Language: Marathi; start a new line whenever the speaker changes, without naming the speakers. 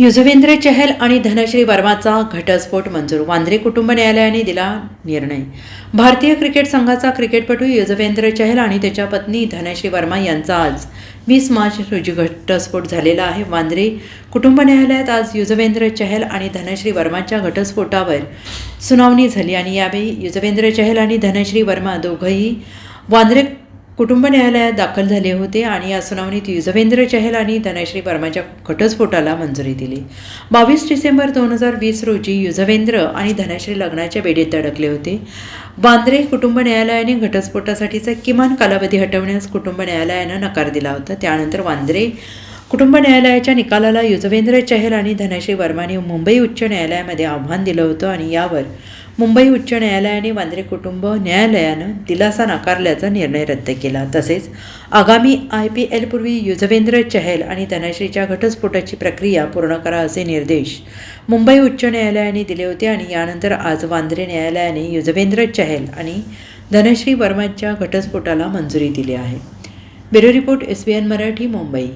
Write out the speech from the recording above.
युजवेंद्र चहल आणि धनश्री वर्माचा घटस्फोट मंजूर. वांद्रे कुटुंब न्यायालयाने दिला निर्णय. भारतीय क्रिकेट संघाचा क्रिकेटपटू युजवेंद्र चहल आणि त्याच्या पत्नी धनश्री वर्मा यांचा आज वीस मार्च रोजी घटस्फोट झालेला आहे. वांद्रे कुटुंब न्यायालयात आज युजवेंद्र चहल आणि धनश्री वर्माच्या घटस्फोटावर सुनावणी झाली आणि यावेळी युजवेंद्र चहल आणि धनश्री वर्मा दोघंही वांद्रे कुटुंब न्यायालयात दाखल झाले होते आणि या सुनावणीत युजवेंद्र चहल आणि धनश्री वर्माच्या घटस्फोटाला मंजुरी दिली. बावीस डिसेंबर दोन हजार वीस रोजी युजवेंद्र आणि धनश्री लग्नाच्या बेडीत अडकले होते. बांद्रे कुटुंब न्यायालयाने घटस्फोटासाठीचा किमान कालावधी हटवण्यास कुटुंब न्यायालयानं नकार दिला होता. त्यानंतर वांद्रे कुटुंब न्यायालयाच्या निकालाला युजवेंद्र चहल आणि धनश्री वर्माने मुंबई उच्च न्यायालयामध्ये आव्हान दिलं होतं आणि यावर मुंबई उच्च न्यायालयाने वांद्रे कुटुंब न्यायालयानं दिलासा नाकारल्याचा निर्णय रद्द केला. तसेच आगामी आय पी एलपूर्वी युजवेंद्र चहल आणि धनश्रीच्या घटस्फोटाची प्रक्रिया पूर्ण करा असे निर्देश मुंबई उच्च न्यायालयाने दिले होते आणि यानंतर आज वांद्रे न्यायालयाने युजवेंद्र चहल आणि धनश्री वर्माच्या घटस्फोटाला मंजुरी दिली आहे. Bureau report S B N Marathi Mumbai.